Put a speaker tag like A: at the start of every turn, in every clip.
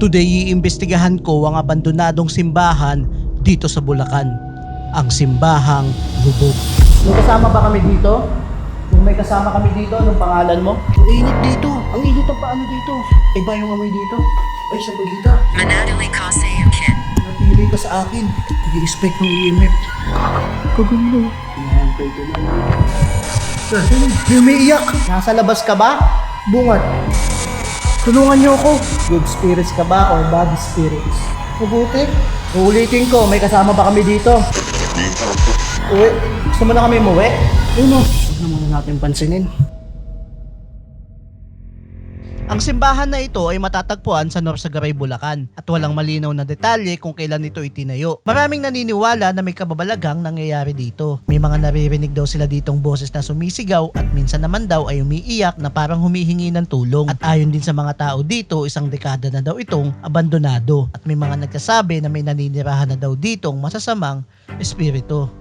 A: Today, iimbestigahan ko ang abandonadong simbahan dito sa Bulacan. Ang simbahang lubog.
B: May kasama ba kami dito? Kung may kasama kami dito, anong pangalan mo? Ang init dito. Ang init ang paano dito. Iba yung amoy dito. Ay, sa pagita.
C: Manadali Kasayukin.
B: Napili ka sa akin. Nag-i-expect ng EMF. Kagulo. Yan, pwede na. Sir, may umiiyak. Nasa labas ka ba? Bungat. Tulungan niyo ako. Good spirits ka ba or bad spirits? Mabuti. Uulitin ko, may kasama ba kami dito? Uwi. Gusto mo na kami umuwi? Ayun o. Huwag na muna natin pansinin.
A: Ang simbahan na ito ay matatagpuan sa Norsagaray, Bulacan at walang malinaw na detalye kung kailan ito itinayo. Maraming naniniwala na may kababalagang nangyayari dito. May mga naririnig daw sila ditong boses na sumisigaw at minsan naman daw ay umiiyak na parang humihingi ng tulong. At ayon din sa mga tao dito, isang dekada na daw itong abandonado. At may mga nagsasabi na may naninirahan na daw ditong masasamang espiritu.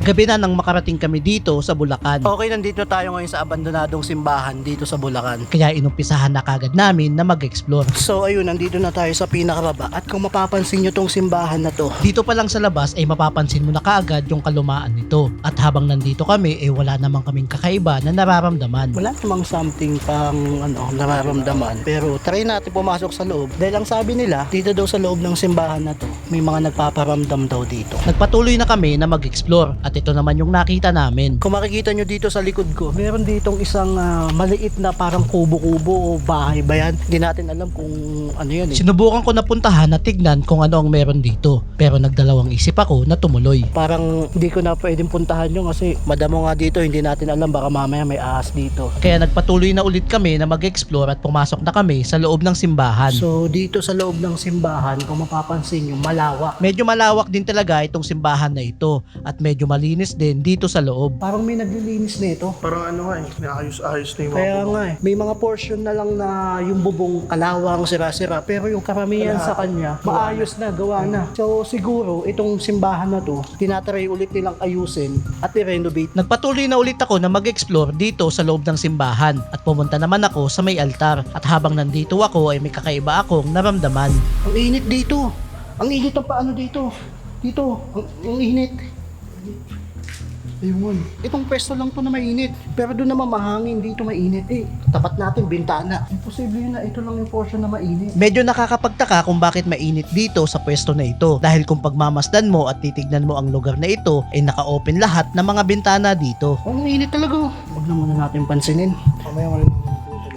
A: Gabi na nang makarating kami dito sa Bulacan.
B: Okay, nandito tayo ngayon sa abandonadong simbahan dito sa Bulacan.
A: Kaya inumpisahan na kagad namin na mag-explore.
B: So ayun, nandito na tayo sa pinakababa at kung mapapansin nyo tong simbahan na to,
A: Dito pa lang sa labas ay mapapansin mo na kaagad yung kalumaan nito. At habang nandito kami ay wala namang kaming kakaiba na nararamdaman.
B: wala namang something pang ano, nararamdaman. Pero try natin pumasok sa loob. Dahil ang sabi nila, dito daw sa loob ng simbahan na to, may mga nagpaparamdam daw dito.
A: Nagpatuloy na kami na mag-explore at ito naman yung nakita namin.
B: Kung makikita nyo dito sa likod ko, meron ditong isang ah, maliit na parang kubo-kubo o bahay ba yan? Hindi natin alam kung ano yan eh.
A: Sinubukan ko na puntahan at tignan kung ano ang meron dito. Pero nagdalawang isip ako na tumuloy.
B: Parang hindi ko na pwedeng puntahan yun kasi madamo nga dito, hindi natin alam baka mamaya may ahas dito.
A: Kaya nagpatuloy na ulit kami na mag-explore at pumasok na kami sa loob ng simbahan.
B: So dito sa loob ng simbahan, kung mapapansin nyo, malawak.
A: medyo malawak din talaga itong simbahan na ito at medyo malinis din dito sa loob.
B: Parang may naglilinis nito.
D: Parang ano nga eh, naayos-ayos na yung mga
B: Kaya
D: bubong.
B: nga eh, may mga portion na lang na yung bubong kalawang sira-sira pero yung karamihan sa kanya maayos na, gawa na. So siguro itong simbahan na to, tinatry ulit nilang ayusin at i-renovate.
A: Nagpatuloy na ulit ako na mag-explore dito sa loob ng simbahan at pumunta naman ako sa may altar at habang nandito ako ay may kakaiba akong naramdaman.
B: Ang init dito. Ang init ang paano dito. Dito, ang, ang init. Ayun. Itong pwesto lang to na mainit. Pero doon naman mahangin, dito mainit. Eh, tapat natin bintana. Imposible yun na ito lang yung portion na mainit.
A: Medyo nakakapagtaka kung bakit mainit dito sa pwesto na ito dahil kung pagmamasdan mo at titignan mo ang lugar na ito ay naka-open lahat ng mga bintana dito.
B: Ang init talaga. Huwag na muna natin pansinin.
D: Mamaya mo rin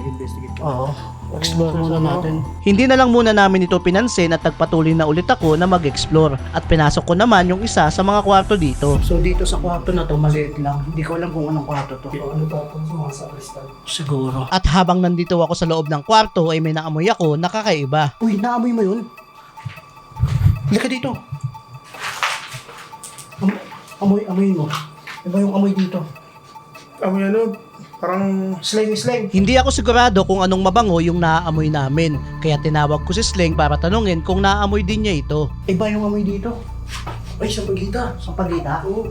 D: investigate
B: Oo. Explore muna natin.
A: Hindi na lang muna namin ito pinansin at nagpatuloy na ulit ako na mag-explore at pinasok ko naman yung isa sa mga kwarto dito.
B: So dito sa kwarto na to, maliit lang. Hindi ko alam kung anong kwarto to.
D: Ano tapos mga sa kristal?
B: Siguro.
A: At habang nandito ako sa loob ng kwarto ay may naamoy ako na kakaiba.
B: Uy, naamoy mo yun? Halika dito. Am- amoy, amoy mo. Iba yung amoy dito.
D: Amoy ano, parang
B: Slang, slang.
A: Hindi ako sigurado kung anong mabango yung naaamoy namin, kaya tinawag ko si Sling para tanungin kung naaamoy din niya ito.
B: Iba yung amoy dito.
D: ay sa pagita.
B: Sa pagita.
D: Oo,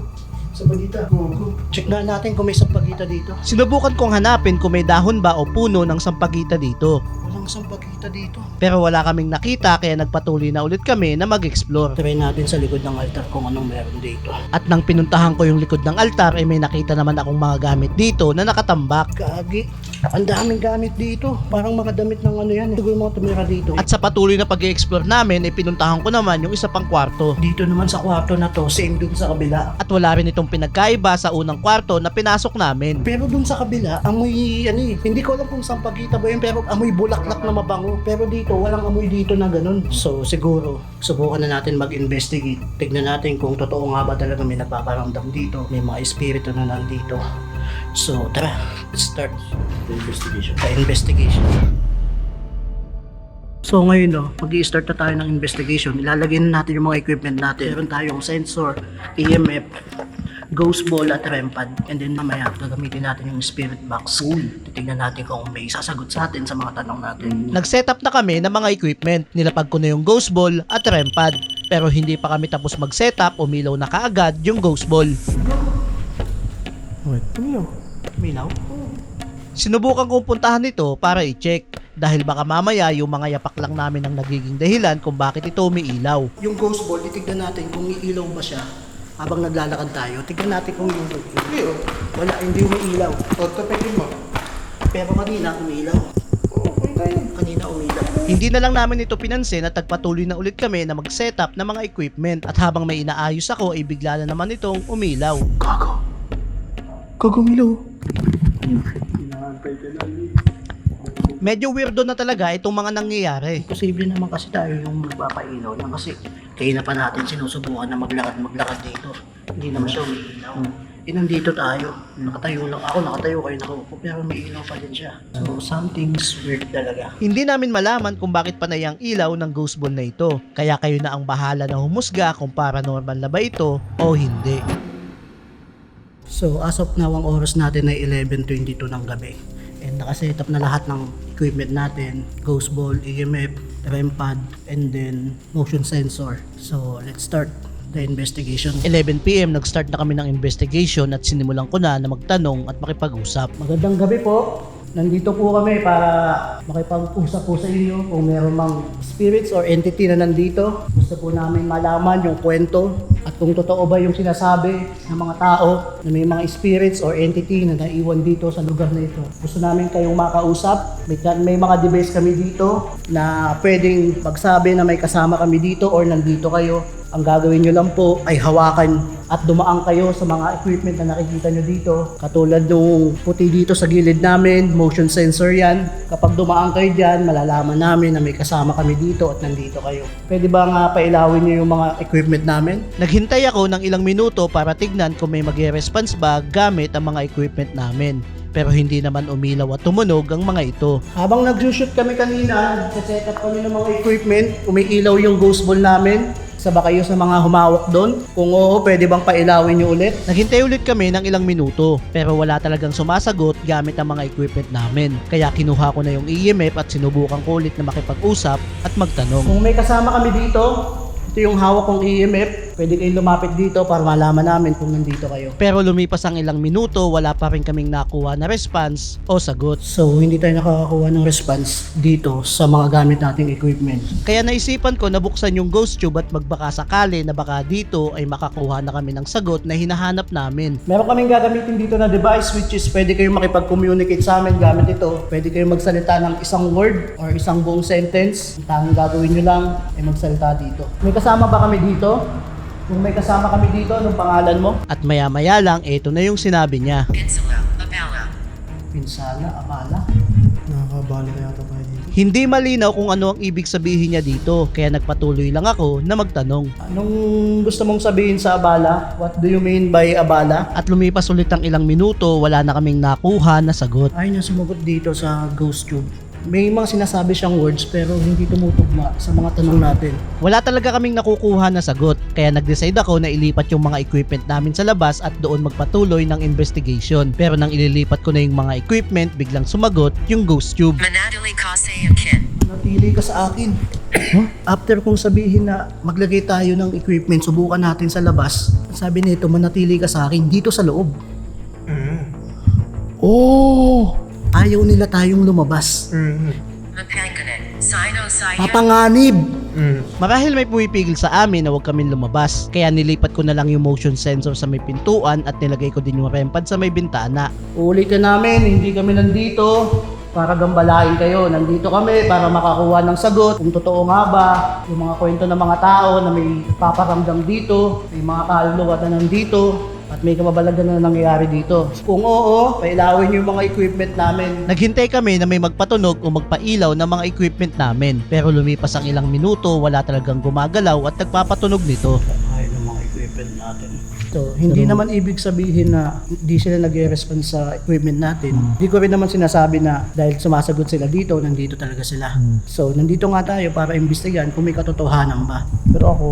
D: sa pagita. Oo.
B: Check na natin kung may sampagita dito.
A: Sinubukan kong hanapin kung may dahon ba o puno ng sampagita dito.
B: Walang sampagita dito.
A: Pero wala kaming nakita kaya nagpatuloy na ulit kami na mag-explore.
B: Try natin sa likod ng altar kung anong meron dito.
A: At nang pinuntahan ko yung likod ng altar ay may nakita naman akong mga gamit dito na nakatambak.
B: Gagi. Ang daming gamit dito. Parang mga damit ng ano yan. Siguro yung mga tumira dito.
A: At sa patuloy na pag-explore namin ay pinuntahan ko naman yung isa pang kwarto.
B: dito naman sa kwarto na to, same dun sa kabila.
A: At wala rin itong pinagkaiba sa unang kwarto na pinasok namin.
B: Pero dun sa kabila, amoy, ano eh, hindi ko alam kung sampagita ba yun, pero amoy bulaklak na mabango. Pero dito, walang amoy dito na ganun. So, siguro, subukan na natin mag-investigate. Tignan natin kung totoo nga ba talaga may nagpaparamdam dito. May mga espiritu na nandito. So, tara, let's start
D: The investigation.
B: the investigation. So ngayon no, mag start na tayo ng investigation. Ilalagay na natin yung mga equipment natin. Meron tayong sensor, EMF, ghost ball at REM pad. And then mamaya, gagamitin natin yung spirit box. Titignan natin kung may sasagot sa atin sa mga tanong natin.
A: Nag-set up na kami ng mga equipment. Nilapag ko na yung ghost ball at REM pad. Pero hindi pa kami tapos mag-setup, umilaw na kaagad yung ghost ball.
D: Wait, yun?
B: Minaw?
A: Sinubukan kong puntahan ito para i-check dahil baka mamaya yung mga yapak lang namin ang nagiging dahilan kung bakit ito umiilaw.
B: Yung ghost ball, titignan natin kung iilaw ba siya habang naglalakad tayo. Tignan natin kung yung
D: Hindi oh.
B: Wala, hindi umiilaw.
D: O, tapetin mo.
B: Pero kanina umiilaw.
D: Oo, okay tayo.
B: Kanina umiilaw.
A: Hindi na lang namin ito pinansin at nagpatuloy na ulit kami na mag-setup ng mga equipment at habang may inaayos ako ay bigla na naman itong umilaw.
B: Gago. Gago
D: lang eh.
A: Medyo weirdo na talaga itong mga nangyayari.
B: Posible naman kasi tayo yung magpapailaw niya kasi kaya na pa natin sinusubukan na maglakad-maglakad dito. Hindi naman siya umiilaw. Eh, nandito tayo. Nakatayo lang ako, nakatayo kayo nakaupo, pero may ilaw pa din siya. So, something's weird talaga.
A: Hindi namin malaman kung bakit panay ang ilaw ng ghost ball na ito. Kaya kayo na ang bahala na humusga kung paranormal na ba ito o hindi.
B: So, as of now, ang oras natin ay 11.22 ng gabi. And nakaset up na lahat ng equipment natin. Ghost ball, EMF, REM pad, and then motion sensor. So, let's start the investigation.
A: 11pm nag-start na kami ng investigation at sinimulan ko na na magtanong at makipag-usap.
B: Magandang gabi po. Nandito po kami para makipag-usap po sa inyo kung meron mang spirits or entity na nandito. Gusto po namin malaman yung kwento at kung totoo ba yung sinasabi ng mga tao na may mga spirits or entity na naiwan dito sa lugar na ito. Gusto namin kayong makausap. May, may mga device kami dito na pwedeng magsabi na may kasama kami dito or nandito kayo. Ang gagawin nyo lang po ay hawakan at dumaan kayo sa mga equipment na nakikita nyo dito. Katulad nung puti dito sa gilid namin, motion sensor yan. Kapag dumaan kayo dyan, malalaman namin na may kasama kami dito at nandito kayo. Pwede ba nga pailawin nyo yung mga equipment namin?
A: Naghintay ako ng ilang minuto para tignan kung may magre-response ba gamit ang mga equipment namin. Pero hindi naman umilaw at tumunog ang mga ito.
B: Habang nag-shoot kami kanina, nag-set up kami ng mga equipment, umiilaw yung ghost ball namin. Isa ba kayo sa mga humawak doon? Kung oo, pwede bang pailawin nyo ulit?
A: Naghintay ulit kami ng ilang minuto pero wala talagang sumasagot gamit ang mga equipment namin. Kaya kinuha ko na yung EMF at sinubukan ko ulit na makipag-usap at magtanong.
B: Kung may kasama kami dito, ito yung hawak kong EMF. Pwede kayong lumapit dito para malaman namin kung nandito kayo.
A: Pero lumipas ang ilang minuto, wala pa rin kaming nakuha na response o sagot.
B: So, hindi tayo nakakakuha ng response dito sa mga gamit nating equipment.
A: Kaya naisipan ko na buksan yung ghost tube at magbaka sakali na baka dito ay makakuha na kami ng sagot na hinahanap namin.
B: Meron kaming gagamitin dito na device which is pwede kayong makipag-communicate sa amin gamit ito. Pwede kayong magsalita ng isang word or isang buong sentence. Ang tanging gagawin nyo lang ay magsalita dito. May kasama ba kami dito? Kung may kasama kami dito, anong pangalan mo?
A: At maya maya lang, eto na yung sinabi niya.
C: Insula, Abala.
B: Pinsala, Apala.
D: Nakakabali na yata tayo dito.
A: Hindi malinaw kung ano ang ibig sabihin niya dito, kaya nagpatuloy lang ako na magtanong.
B: Anong gusto mong sabihin sa Abala? What do you mean by Abala?
A: At lumipas ulit ang ilang minuto, wala na kaming nakuha na sagot.
B: Ayaw niya sumagot dito sa Ghost Tube. May mga sinasabi siyang words pero hindi tumutugma sa mga tanong natin.
A: Wala talaga kaming nakukuha na sagot, kaya nag-decide ako na ilipat yung mga equipment namin sa labas at doon magpatuloy ng investigation. Pero nang ililipat ko na yung mga equipment, biglang sumagot yung ghost tube.
C: Manadali Kasayakin.
B: Natili ka sa akin. After kong sabihin na maglagay tayo ng equipment, subukan natin sa labas. Sabi nito, manatili ka sa akin dito sa loob.
D: Mm.
B: Oh! Ayaw nila tayong lumabas.
D: Mm.
C: Saya.
B: Papanganib!
D: Mm.
A: Marahil may pumipigil sa amin na huwag kaming lumabas, kaya nilipat ko na lang yung motion sensor sa may pintuan at nilagay ko din yung REM pad sa may bintana.
B: Ulitin namin, hindi kami nandito para gambalain kayo. Nandito kami para makakuha ng sagot kung totoo nga ba yung mga kwento ng mga tao na may paparamdam dito, may mga kaluluwa na nandito, at may kababalagan na nangyayari dito. Kung oo, pailawin yung mga equipment namin.
A: Naghintay kami na may magpatunog o magpailaw ng mga equipment namin, pero lumipas ang ilang minuto, wala talagang gumagalaw at nagpapatunog nito.
B: Ay, ng mga equipment natin. So, hindi naman ibig sabihin na hindi sila nag-respond sa equipment natin. Hindi ko rin naman sinasabi na dahil sumasagot sila dito, nandito talaga sila. So, nandito nga tayo para imbestigahan kung may katotohanan ba.
D: Pero ako,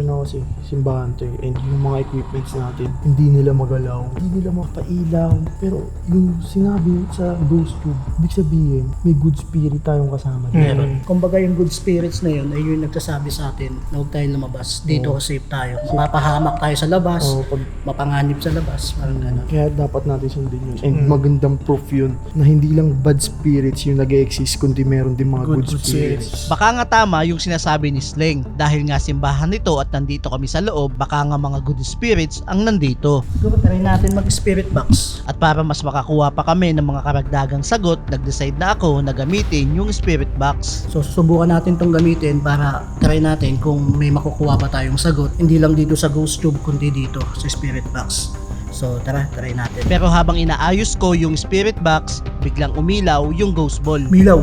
D: rin ako kasi simbahan to eh. And yung mga equipments natin, hindi nila magalaw, hindi nila mapailaw. Pero yung sinabi sa ghost tube, ibig sabihin, may good spirit tayong kasama.
B: Meron. Kumbaga yung good spirits na yun ay yung nagsasabi sa atin na huwag tayong lumabas. Dito safe tayo. Mapapahamak tayo sa labas labas,
D: Oo, pag
B: mapanganib sa labas, parang gano'n.
D: Kaya dapat natin sundin yun. And magandang proof yun na hindi lang bad spirits yung nag exist kundi meron din mga good,
B: Good- good
D: spirits.
A: Baka nga tama yung sinasabi ni Sling dahil nga simbahan nito at nandito kami sa loob, baka nga mga good spirits ang nandito.
B: Siguro try natin mag-spirit box.
A: At para mas makakuha pa kami ng mga karagdagang sagot, nag-decide na ako na gamitin yung spirit box.
B: So susubukan natin tong gamitin para try natin kung may makukuha pa tayong sagot. Hindi lang dito sa ghost tube kundi dito sa spirit box. So tara, try natin.
A: Pero habang inaayos ko yung spirit box, biglang umilaw yung ghost ball.
B: Milaw.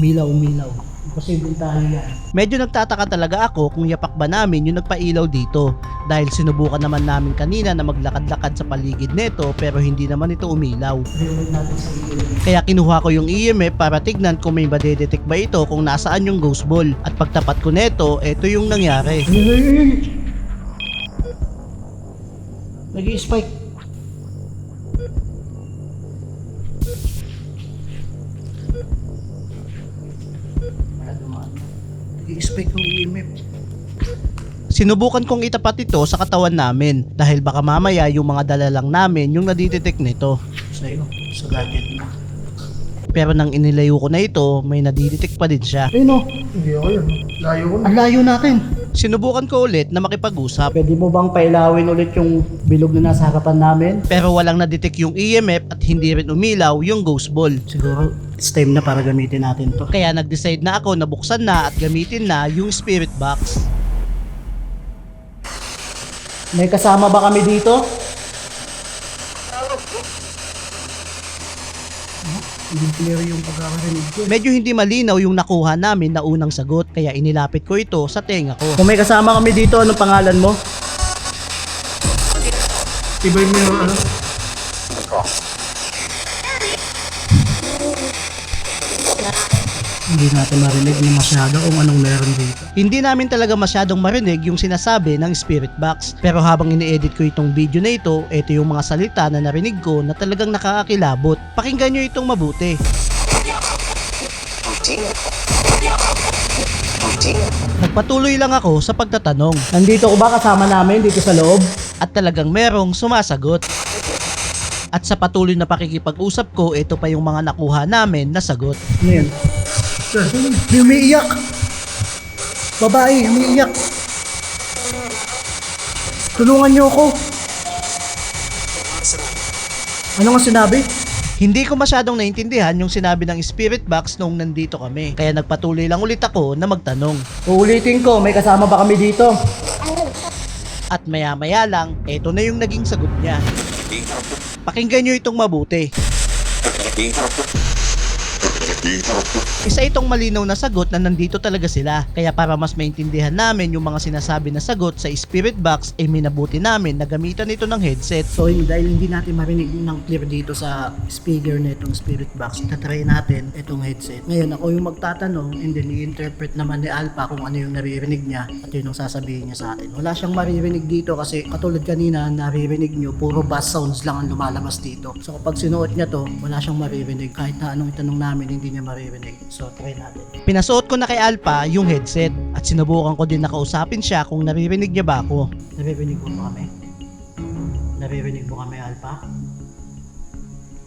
B: Milaw, milaw. Imposible tayo yan.
A: Medyo nagtataka talaga ako kung yapak ba namin yung nagpailaw dito dahil sinubukan naman namin kanina na maglakad-lakad sa paligid neto pero hindi naman ito umilaw. Kaya kinuha ko yung EMF para tignan kung may madedetect ba ito kung nasaan yung ghost ball. At pagtapat ko neto, ito yung nangyari.
B: Nag-i-spike. Nag-i-spike yung EMF.
A: Sinubukan kong itapat ito sa katawan namin dahil baka mamaya yung mga dala lang namin yung nadidetect nito.
B: Sa'yo, sa gadget mo.
A: Pero nang inilayo ko na ito, may nadidetect pa din siya.
B: Ayun o,
D: Hindi ako yun. Layo ko
B: ang layo natin.
A: Sinubukan ko ulit na makipag-usap
B: Pwede mo bang pailawin ulit yung bilog na nasa harapan namin?
A: pero walang nadetect yung EMF at hindi rin umilaw yung ghost ball.
B: Siguro, it's time na para gamitin natin to.
A: Kaya nag-decide na ako na buksan na at gamitin na yung spirit box.
B: May kasama ba kami dito? Hindi clear yung pagkakarinig ko.
A: Medyo hindi malinaw yung nakuha namin na unang sagot kaya inilapit ko ito sa tenga ko.
B: Kung may kasama kami dito, anong pangalan mo?
D: Ibay mo yung ano?
B: Hindi natin marinig na masyado kung anong meron dito.
A: Hindi namin talaga masyadong marinig yung sinasabi ng spirit box. Pero habang ini-edit ko itong video na ito, ito yung mga salita na narinig ko na talagang nakakakilabot. Pakinggan nyo itong mabuti. Nagpatuloy lang ako sa pagtatanong
B: Nandito ko ba kasama namin dito sa loob?
A: at talagang merong sumasagot. At sa patuloy na pakikipag-usap ko, ito pa yung mga nakuha namin na sagot.
B: Ano yun? May umiiyak! Babae, umiiyak! Tulungan niyo ako! Ano nga sinabi?
A: Hindi ko masyadong naintindihan yung sinabi ng spirit box noong nandito kami. Kaya nagpatuloy lang ulit ako na magtanong.
B: Uulitin ko, may kasama ba kami dito?
A: At maya maya lang, eto na yung naging sagot niya. Pakinggan nyo itong mabuti. Isa itong malinaw na sagot na nandito talaga sila. Kaya para mas maintindihan namin yung mga sinasabi na sagot sa spirit box, ay minabuti namin na gamitan ito ng headset.
B: So yun, dahil hindi natin marinig ng clear dito sa speaker na itong spirit box, tatry natin itong headset. Ngayon ako yung magtatanong and then i-interpret naman ni Alpha kung ano yung naririnig niya at yun yung sasabihin niya sa atin. Wala siyang maririnig dito kasi katulad kanina naririnig niyo puro bass sounds lang ang lumalabas dito. So kapag sinuot niya to, wala siyang maririnig kahit na anong itanong namin hindi niya maririnig. So try natin.
A: Pinasuot ko na kay Alpha yung headset at sinubukan ko din nakausapin siya kung naririnig niya ba ako.
B: Naririnig mo ba kami? Naririnig mo kami Alpha?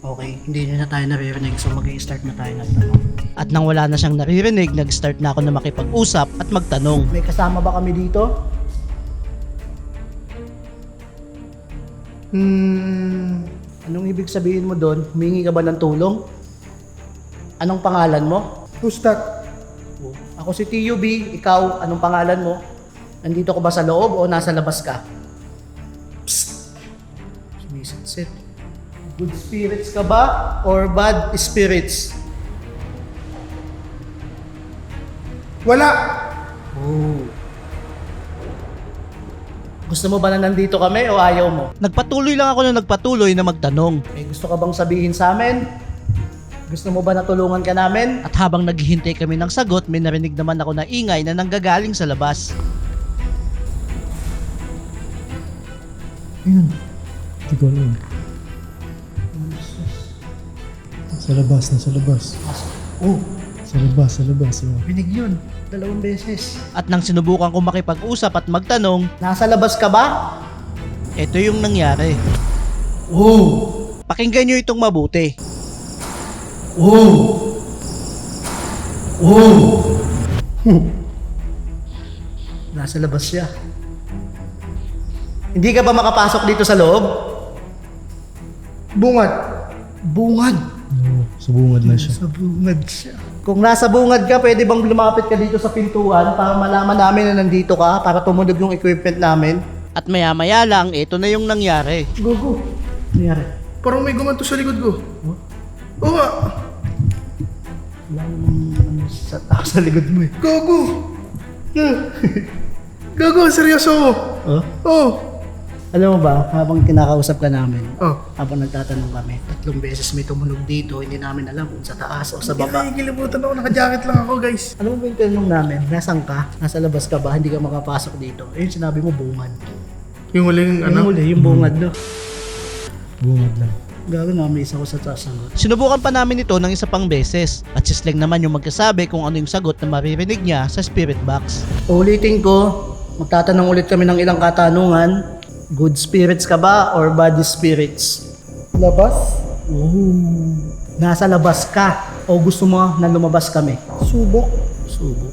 B: Okay, hindi niya na tayo naririnig so mag-i-start na tayo ng tanong.
A: At nang wala na siyang naririnig, nag-start na ako na makipag-usap at magtanong.
B: May kasama ba kami dito? Hmm, anong ibig sabihin mo doon? Humingi ka ba ng tulong? Anong pangalan mo?
D: Who's that?
B: Ako si TUB, ikaw, anong pangalan mo? Nandito ka ba sa loob o nasa labas ka? Psst! Good spirits ka ba or bad spirits?
D: Wala!
B: Oh. Gusto mo ba na nandito kami o ayaw mo?
A: Nagpatuloy lang ako na nagpatuloy na magtanong.
B: May gusto ka bang sabihin sa amin? Gusto mo ba na tulungan ka namin?
A: At habang naghihintay kami ng sagot, may narinig naman ako na ingay na nanggagaling sa labas.
D: Ayun. Hindi ko alam. Sa labas, nasa labas.
B: Oh,
D: Sa labas, sa labas. Oh.
B: Rinig yun. Dalawang beses.
A: At nang sinubukan ko makipag-usap at magtanong,
B: Nasa labas ka ba?
A: ito yung nangyari.
B: Oh!
A: Pakinggan nyo itong mabuti.
B: Oh! Oh! Nasa labas siya. Hindi ka ba makapasok dito sa loob? Bungad. Bungad.
D: Oh, subungad na siya.
B: Sa bungad siya. Kung nasa bungad ka, pwede bang lumapit ka dito sa pintuan para malaman namin na nandito ka para tumunog yung equipment namin?
A: At maya maya lang, ito na yung nangyari.
B: Go, go. Nangyari.
D: Parang may gumanto sa likod ko. Oo nga.
B: Ano sa tao sa likod mo eh.
D: Gago. Gago, seryoso ako.
B: Oh?
D: Oh.
B: Alam mo ba, habang kinakausap ka namin,
D: Oh.
B: habang nagtatanong kami, tatlong beses may tumunog dito, hindi namin alam kung sa taas o sa baba.
D: Ay, kilibutan ako. Naka-jacket lang ako, guys.
B: Alam mo ba yung tanong namin, nasan ka? Nasa labas ka ba? Hindi ka makapasok dito. Eh, sinabi mo bungad.
D: Yung huling
B: Ano? Yung huli, yung bungad no.
D: Bungad lang.
B: Gago na, may isa ko sa sasagot.
A: Sinubukan pa namin ito ng isa pang beses at si Slang naman yung magkasabi kung ano yung sagot na maririnig niya sa spirit box.
B: Ulitin ko, magtatanong ulit kami ng ilang katanungan. Good spirits ka ba or bad spirits?
D: Labas?
B: Oh. Nasa labas ka o gusto mo na lumabas kami?
D: Subok.
B: Subo.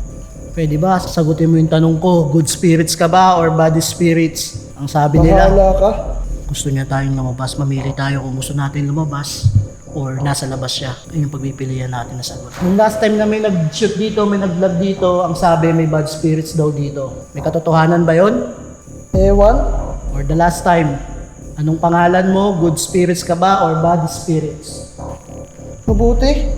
B: Pwede ba sagutin mo yung tanong ko, good spirits ka ba or bad spirits? Ang sabi nila,
D: ka.
B: Gusto niya tayong lumabas, mamili tayo kung gusto natin lumabas or nasa labas siya. Yun yung pagpipilian natin na sagot. Nung last time na may nag-shoot dito, may nag-vlog dito, ang sabi may bad spirits daw dito. May katotohanan ba yon?
D: Ewan?
B: Or the last time, anong pangalan mo? Good spirits ka ba or bad spirits?
D: Mabuti.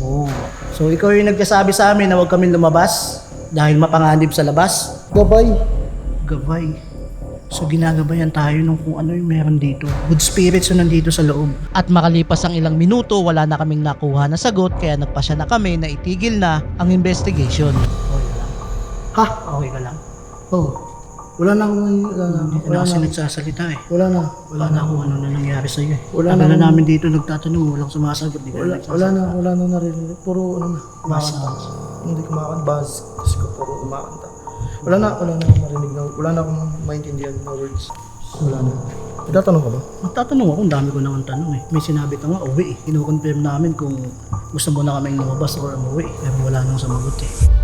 B: Oo. So ikaw yung nagkasabi sa amin na huwag kami lumabas dahil mapanganib sa labas.
D: Gabay.
B: Gabay. So ginagabayan tayo nung kung ano yung meron dito. Good spirits yung nandito sa loob.
A: At makalipas ang ilang minuto, wala na kaming nakuha na sagot kaya nagpasya na kami na itigil na ang investigation.
B: Okay ka lang. Ha? Okay ka lang?
D: Oh. Wala na akong... Wala na.
B: Hindi na kasi nagsasalita eh.
D: Wala na.
B: Wala na kung ano na nangyari sa'yo eh.
D: Wala na
B: na namin dito nagtatanong, walang sumasagot. Di
D: Wala, wala na. Wala na narinig. Puro ano na.
B: Basta.
D: Hindi kumakanta. Bas. Kasi ko puro kumakanta. Wala na. Wala na akong marinig na. Wala na akong maintindihan na words. Wala na. Tatanong ka ba?
B: Magtatanong ako, ang dami ko naman tanong eh. May sinabi ka nga, uwi eh. Kino-confirm namin kung gusto mo na kaming lumabas o umuwi. Pero wala nang sumagot eh.